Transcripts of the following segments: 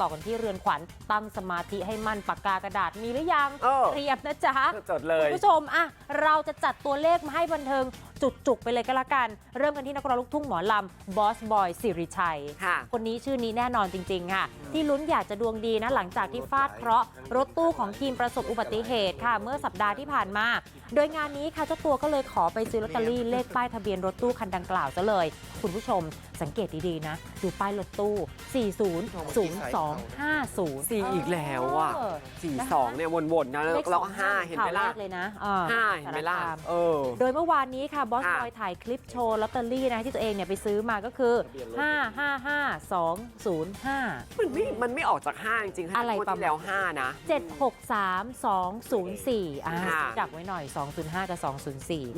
ต่อกันที่เรือนขวัญตั้งสมาธิให้มั่นปากกากระดาษมีหรือยังเออเตรียมนะจ๊ะจดเลยคุณผู้ชมอะเราจะจัดตัวเลขมาให้บันเทิงจุกๆ ไปเลยก็แล้วกัน เริ่มกันที่นักร้องลูกทุ่งหมอลำบอสบอยสิริชัย ค่ะ คนนี้ชื่อนี้แน่นอนจริง ๆ ค่ะ ที่ลุ้นอยากจะดวงดีนะ หลังจากที่ฟาดเคราะห์รถตู้ของทีมประสบอุบัติเหตุค่ะ เมื่อสัปดาห์ที่ผ่านมา โดยงานนี้ค่ะเจ้าตัวก็เลยขอไปซื้อลอตเตอรี่เลขป้ายทะเบียนรถตู้คันดังกล่าวซะเลย คุณผู้ชมสังเกตดี ๆ นะ ดูป้ายรถตู้ 400250 สี่อีกแล้วอะเออ สี่สองเนี่ยวนๆนะแล้วแล้วก็ห้าเห็นไหมล่ะข่าวแรกเลยนะอ่าห้าเห็นไหมล่ะสารคาม เออ โดยเมื่อวานนี้ค่ะบอสค่ะบอยถ่ายคลิปโชว์ลอตเตอรี่นะที่ตัวเองเนี่ยไปซื้อมาก็คือ 5 5 5 2 0 5 มันไม่ มันไม่ออกจากห้าจริงๆอะไรงวดประมาณที่แล้วห้านะ 7 6 3 2 0 4อ่าค่ะดักไว้หน่อย 205 กับ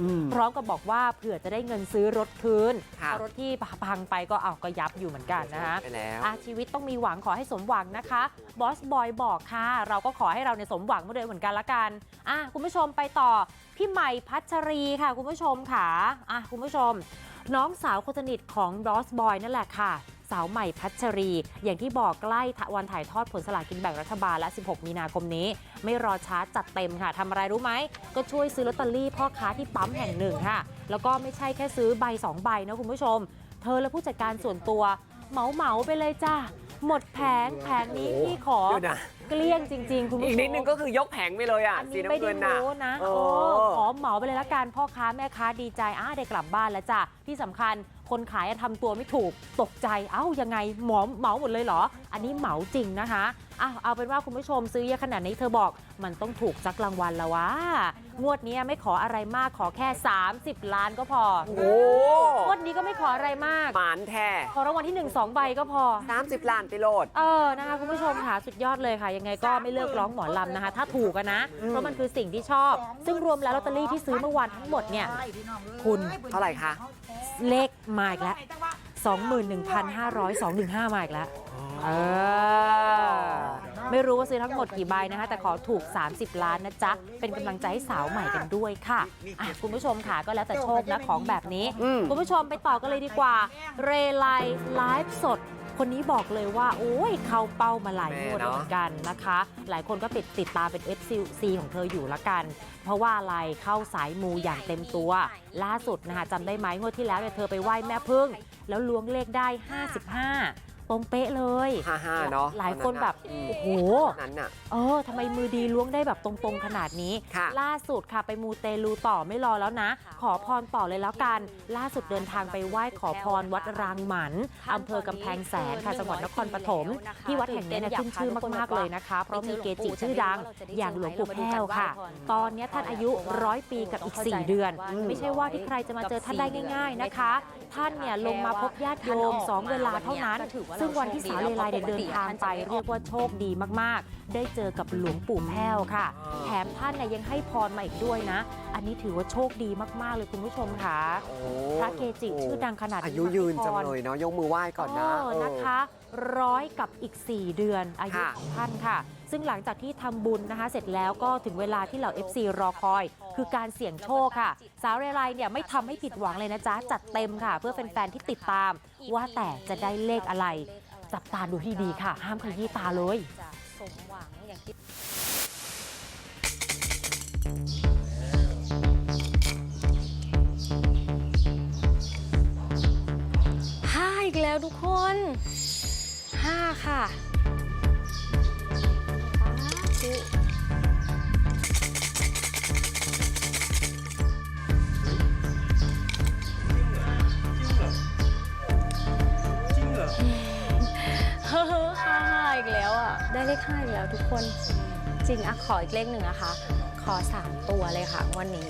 อืม204 พร้อมกับบอกว่าเผื่อจะได้เงินซื้อรถคืนค่ะเพราะรถที่พังไปก็เอาก็ยับอยู่เหมือนกันนะคะไปแล้วอาชีวิตต้องมีหวังขอให้สมหวังนะคะบอสบอยบอกค่ะ เราก็ขอให้เราเนี่ยสมหวังมาด้วยเหมือนกันละกันอะคุณผู้ชมไปต่อ พี่ใหม่พัชรีค่ะคุณผู้ชมค่ะอะคุณผู้ชม น้องสาวคนสนิทของบอสบอยนั่นแหละค่ะ สาวใหม่พัชรี อย่างที่บอกใกล้วันถ่ายทอดผลสลากินแบ่งรัฐบาลและ 16 มีนาคมนี้ ไม่รอช้าจัดเต็มค่ะทำอะไรรู้ไหม ก็ช่วยซื้อลอตเตอรี่พ่อค้าที่ปั๊มแห่งหนึ่งค่ะ แล้วก็ไม่ใช่แค่ซื้อใบ 2 ใบนะคุณผู้ชม เธอและผู้จัดการส่วนตัวเหมาเหมาไปเลยจ้า หมดแผงแผงนี้พี่ขอ เดี๋ยวนะ เกลี้ยงจริง ๆ คุณผู้ชมอีกนิดนึงก็คือยกแผงไปเลยอะอันสีนี้ไม่น้ำเงิได้นน่ะ รู้นะเอโอ้อ ขอเหมาไปเลยละกันพ่อค้าแม่ค้าดีใจอ้าได้กลับบ้านแล้วจ้ะที่สำคัญคนขายอะทำตัวไม่ถูกตกใจเอ้ายังไงหมอเหมาหมดเลยเหรอ อันนี้เหมาจริงนะคะอ้าวเอาเป็นว่าคุณผู้ชมซื้อเยอะขนาดนี้เธอบอกมันต้องถูกสักรางวัลแล้ววะ งวดนี้ไม่ขออะไรมากขอแค่ 30 ล้านก็พอ โอ้งวดนี้ก็ไม่ขออะไรมาก หมานแท้ขอรางวัลที่1 2ใบก็พอ 30ล้านไปโหลด เออนะคะคุณผู้ชมค่ะสุดยอดเลยค่ะ ยังไงก็ไม่เลิกร้องหมอลำนะคะ ถ้าถูกอะนะ เพราะมันคือสิ่งที่ชอบ ซึ่งรวมแล้วลอตเตอรี่ที่ซื้อเมื่อวานทั้งหมดเนี่ย คุณ เท่าไหร่คะ เลขมาอีกแล้ว 21,500 215 มาอีกแล้ว เออ ไม่รู้ว่าซื้อทั้งหมดกี่ใบนะคะ แต่ขอถูก 30 ล้านนะจ๊ะ เป็นกำลังใจให้สาวใหม่กันด้วยค่ะอะ คุณผู้ชมค่ะก็แล้วแต่โชคนะของแบบนี้ อืม คุณผู้ชมไปต่อกันเลยดีกว่า เรไลไลฟ์สด คนนี้บอกเลยว่า โอ้ย เข้าเป้ามาหลายงวดแล้วเหมือนกันนะคะ หลายคนก็ติดติดตามเป็น FC ของเธออยู่ละกัน เพราะว่าอะไรเข้าสายมูอย่างเต็มตัว ล่าสุดนะคะจำได้ไหมงวดที่แล้วเนี่ยเธอไปไหว้แม่พึ่ง แล้วล้วงเลขได้ 55 ตรงเป๊ะเลยห้าห้าเนาะหลายคนแบบอืมโอ้โหนั้นน่ะเออทำไมมือดีล้วงได้แบบตรงๆขนาดนี้ค่ะล่าสุดค่ะไปมูเตลูต่อไม่รอแล้วนะ ขอพรต่อเลยแล้วกัน ล่าสุดเดินทางไปไหว้ขอพรวัดรางหมันอำเภอกำแพงแสนค่ะจังหวัดนครปฐมที่วัดแห่งนี้เนี่ยขึ้นชื่อมากๆเลยนะคะ เพราะมีเกจิชื่อดังอย่างหลวงปู่แพ้วค่ะ ตอนนี้ท่านอายุร้อยปีกับอีก 4 เดือน ไม่ใช่ว่าที่ใครจะมาเจอท่านได้ง่าย ๆนะคะ ท่านเนี่ยลงมาพบญาติโยมสองเวลาเท่านั้นซึ่งวันที่สาวเลไลเนี่ยเดินทางไปเรียกว่าโชคดีมากๆ ได้เจอกับหลวงปู่แพ้วค่ะ แถมท่านเนี่ยยังให้พรมาอีกด้วยนะ อันนี้ถือว่าโชคดีมากๆเลยคุณผู้ชมค่ะโอ้พระเกจิชื่อดังขนาดนี้อายุยืนจังมาให้พรเลยเนาะยกมือไหว้ก่อนนะเออเออนะคะ ร้อยกับอีก 4 เดือนอายุค่ะของท่านค่ะ ซึ่งหลังจากที่ทำบุญนะคะ เสร็จแล้วก็ถึงเวลาที่เหล่า FC รอคอย คือการเสี่ยงโชคค่ะ สาวเรไลเนี่ยไม่ทำให้ผิดหวังเลยนะจ๊ะ จัดเต็มค่ะ เพื่อแฟนๆที่ติดตาม ว่าแต่จะได้เลขอะไร จับตาดูให้ดีค่ะ ห้ามขยี้ตาเลยสมหวังอย่างที่ห้าอีกแล้วทุกคนห้าค่ะ เลขห้าอีกแล้วทุกคน จริงอะขออีกเลขหนึ่งนะคะ ขอสามตัวเลยค่ะวันนี้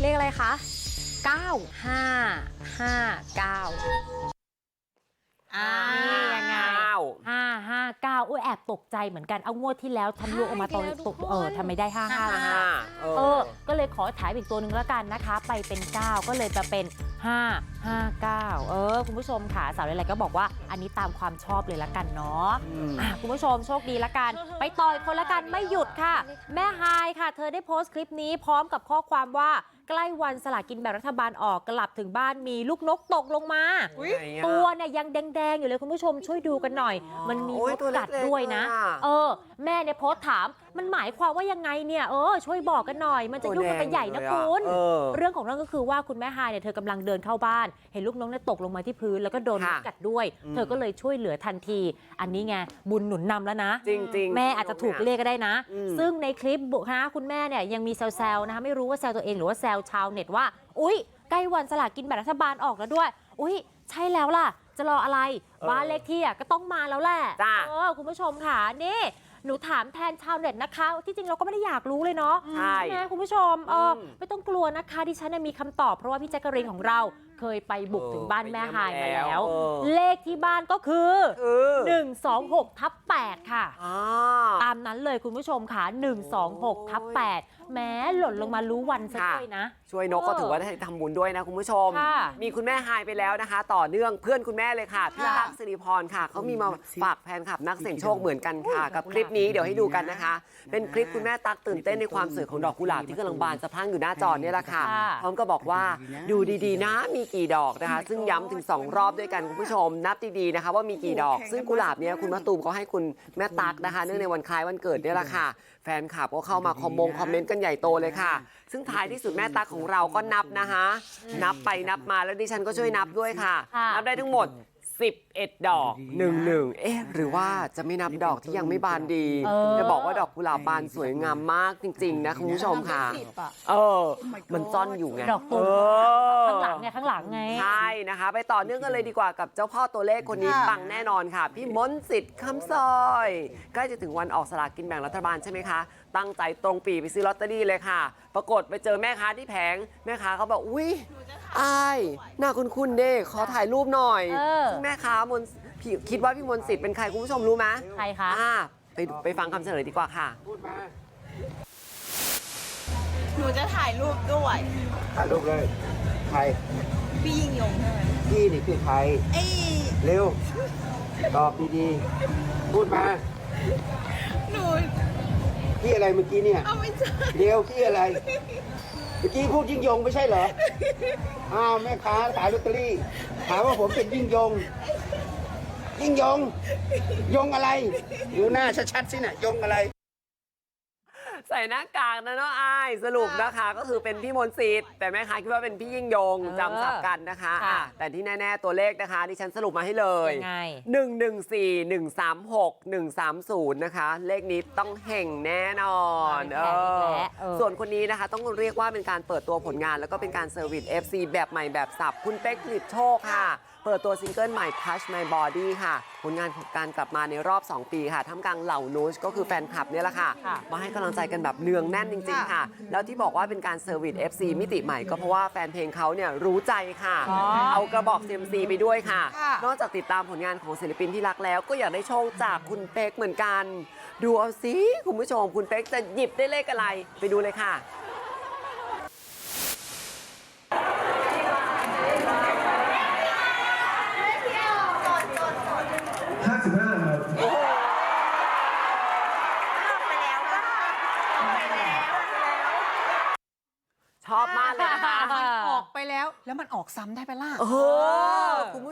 เลขอะไรคะ9 5 5 9อ่านี่ยังไงเก้าห้าห้าเก้าอุ้ ยแอบตกใจเหมือนกันเอางวดที่แล้วทำลูกออกมาตอนห้าอีกแล้วตกทุกคนเออทำไมได้ห้าห้าล่ะคะเอเอออ ก็เลยขอถ่ายอีกตัวหนึ่งแล้วกันนะคะ ไปเป็น 9 ก็เลยจะเป็น 5 59 เออ คุณผู้ชมค่ะสาวอะไรก็บอกว่าอันนี้ตามความชอบเลยละกันเนาะอืมอะคุณผู้ชมโชคดีละกัน ไปต่อยคนละกันไม่หยุดค่ะ แม่ไฮายค่ะ เธอได้โพสต์คลิปนี้พร้อมกับข้อความว่าใกล้วันสลากินแบ่งรัฐบาลออกกลับถึงบ้านมีลูกนกตกลงมาอุ๊ยไหนอะตัวเนี่ยยังแดงๆ อยู่เลยคุณผู้ชมช่วยดูกันหน่อย มันมีโอ้ยมดตัวเล็กๆกัดด้วยนะเลยอะเออ แม่เนี่ยโพสต์ถามมันหมายความว่ายังไงเนี่ยเออช่วยบอกกันหน่อย มันจะยุ่งกันไปใหญ่นะคุณเออเรื่องของเรื่องก็คือว่าคุณแม่ฮายเนี่ยเธอกำลังเดินเข้าบ้านเห็นลูกน้องเนี่ยตกลงมาที่พื้นแล้วก็โดนมดค่ะกัดด้วยอืมเธอก็เลยช่วยเหลือทันที อันนี้ไงบุญหนุนนำแล้วนะ จริงๆแม่อาจจะถูกเรียกก็ได้นะ อืม ซึ่งในคลิปบุนะคุณแม่เนี่ยยังมีแซวๆนะคะไม่รู้ว่าแซวตัวเองหรือว่าแซวชาวเน็ตว่า อุ๊ย ใกล้วันสลากกินแบ่งรัฐบาลออกแล้วด้วย อุ๊ย ใช่แล้วล่ะ จะรออะไร บ้านเลขที่อะก็ต้องมาแล้วแหละจ้ะ เออคุณผู้ชมค่ะนี่ หนูถามแทนชาวเน็ตนะคะ ที่จริงเราก็ไม่ได้อยากรู้เลยเนาะ ใช่ไหมคุณผู้ชมเอออม ไม่ต้องกลัวนะคะดิฉันเนยมีคำตอบเพราะว่าพี่แจ๊กกะรีนของเราเคยไปบุกถึงบ้านแม่ฮายมาแล้ว เออเลขที่บ้านก็คือ คือ 126ทับ8ค่ะ อ่า ตามนั้นเลยคุณผู้ชมค่ะ 126ทับ8แม้หล่นลงมารู้วันซะค่ะ ด้วยนะ ช่วยนกก็ถือว่าได้ทำบุญด้วยนะคุณผู้ชม ค่ะมีคุณแม่หายไปแล้วนะคะ ต่อเนื่องเพื่อนคุณแม่เลยค่ะพี่ค่ะตั๊กสิริพรค่ะเขามีมาฝากแฟนคลับนักเสี่ยงโชคเหมือนกันค่ะ กับคลิปนี้เดี๋ยวให้ดูกันนะคะ เป็นคลิปคุณแม่ตั๊กตื่นเต้นในความสวยของดอกกุหลาบที่กำลังบานสะพรั่งอยู่หน้าจอเนี่ยแหละค่ะ ค่ะ พร้อมก็บอกว่าดูดีๆนะมีกี่ดอกนะคะ ซึ่งย้ำถึง 2 รอบด้วยกันคุณผู้ชม นับดีๆนะคะ ว่ามีกี่ดอก ซึ่งกุหลาบเนี้ยคุณมะตูมเขาให้คุณแม่ตั๊กนะคะ เนื่องในวันคล้ายวันเกิดเนี่ยแหละค่ะ แฟนคลับก็เข้ามาคอมมงคอมเมนต์กันใหญ่โตเลยค่ะ ซึ่งท้ายที่สุดแม่ตั๊กของเราก็นับนะคะ นับไปนับมาแล้วดิฉันก็ช่วยนับด้วยค่ะค่ะนับได้ทั้งหมด 11 ดอก หนึ่งหนึ่งเอ๊ะหรือว่าจะไม่นับดอกที่ยังไม่บานดีเออ จะบอกว่าดอกกุหลาบบานสวยงามมากจริง ๆ นะคุณผู้ชมค่ะสิบอะเออ มันซ่อนอยู่ไงดอกตุ่มเออข้างหลังไงข้างหลังไง ใช่นะคะ ไปต่อเนื่องกันเลยดีกว่ากับเจ้าพ่อตัวเลขคนนี้ค่ะ ปังแน่นอนค่ะ พี่มนต์สิทธิ์คำซอย ใกล้จะถึงวันออกสลากกินแบ่งรัฐบาลใช่ไหมคะ ตั้งใจตรงปีไปซื้อลอตเตอรี่เลยค่ะ ปรากฏไปเจอแม่ค้าที่แผง แม่ค้าเขาบอกอุ้ยอายหน้าคุณคุณเด้ขอถ่ายรูปหน่อยเออ ซึ่งแม่ค้ามนต์พี่คิดว่าพี่มนต์สิทธิ์เป็นใครคุณผู้ชมรู้ไหมใครคะ อ่าไปดูไปฟังคำเฉลยดีกว่าค่ะ หนูจะถ่ายรูปด้วย ถ่ายรูปเลยใครพี่ยิงยงใช่ไหมพี่นี่คือใครเอ้ยเร็ว ตอบดีๆ พูดมา หนู พี่อะไรเมื่อกี้เนี่ย เอาไม่ใช่เร็วพี่อะไร เมื่อกี้พูดยิ่งยงไม่ใช่เหรอ อ้าวแม่ค้าขายลอตเตอรี่ ถามว่าผมเป็นยิ่งยง ยิ่งยง ยงอะไร ดูหน้าชัดๆสิน่ะ ยงอะไร ใส่หน้ากากนะเนาะอาย สรุปนะคะก็คือเป็นพี่มนต์สิทธิ์แต่แม่ค้าคิดว่าเป็นพี่ยิ่งยงเออจำสับกันนะคะค่ะอะแต่ที่แน่ ๆ ตัวเลขนะคะดิฉันสรุปมาให้เลย ยังไง 1 1 4 1 3 6 1 3 0 นะคะ เลขนี้ต้องเห่งแน่นอนแข็งอีกแล้วเออ ส่วนคนนี้นะคะต้องเรียกว่าเป็นการเปิดตัวผลงานแล้วก็เป็นการเซอร์วิส FC แบบใหม่แบบสับ คุณเป๊กผลิตโชคค่ะ เปิดตัวซิงเกิลใหม่ Touch My Body ค่ะ ผลงานของการกลับมาในรอบ 2 ปีค่ะท่ามกลางเหล่านูชก็คือแฟนคลับเนี่ยแหละค่ะค่ะมาให้กำลังใจกันแบบเนืองแน่นจริง ๆ ค่ะ แล้วที่บอกว่าเป็นการเซอร์วิส FC มิติใหม่ก็เพราะว่าแฟนเพลงเขาเนี่ยรู้ใจค่ะอ๋อเอากระบอก CMC ไปด้วยค่ะค่ะ นอกจากติดตามผลงานของศิลปินที่รักแล้ว ก็อยากได้โชคจากคุณเป๊กเหมือนกัน ดูเอาสิคุณผู้ชมคุณเป๊กจะหยิบได้เลขอะไรไปดูเลยค่ะห้าสิบห้าครับชอบมากเลยนะคะ มันออกไปแล้วแล้วมันออกซ้ำได้ปะล่ะ เออคุณ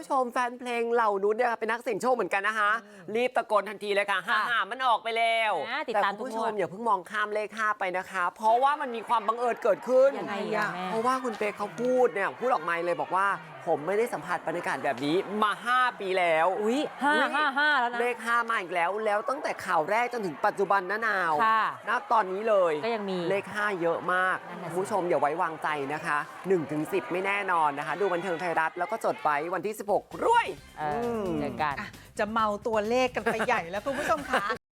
ผู้ชมแฟนเพลงเหล่านุชเนี่ยเป็นนักเสี่ยงโชคเหมือนกันนะคะ รีบตะโกนทันทีเลยค่ะฮ่าฮ่ามันออกไปแล้วอ่าติดแต่ตามคุณผู้ทุชกงวมดอย่าเพิ่งมองข้ามเลข5ไปนะคะ เพราะว่ามันมีความบังเอิญเกิดขึ้นยังไงอะแม่ เพราะว่าคุณเป๊กเขาพูดเนี่ยพูดออกมาเลยบอกว่า ผมไม่ได้สัมผัสบรรยากาศแบบนี้มา 5 ปีแล้วอุ้ยห้าห้าห้าแล้วนะ เลข5มาอีกแล้ว แล้วตั้งแต่ข่าวแรกจนถึงปัจจุบันนะนาวค่ะณตอนนี้เลยก็ยังมีเลข5เยอะมากนั่นน่ะสิ คุณผู้ชมอย่าไว้วางใจนะคะ1ถึง10 ไม่แน่นอนนะคะ ดูบันเทิงไทยรัฐแล้วก็จดไว้วันที่ 16รวย เออเจอกัน อะจะเมาตัวเลขกันไปใหญ่แล้วคุณผู้ชมคะ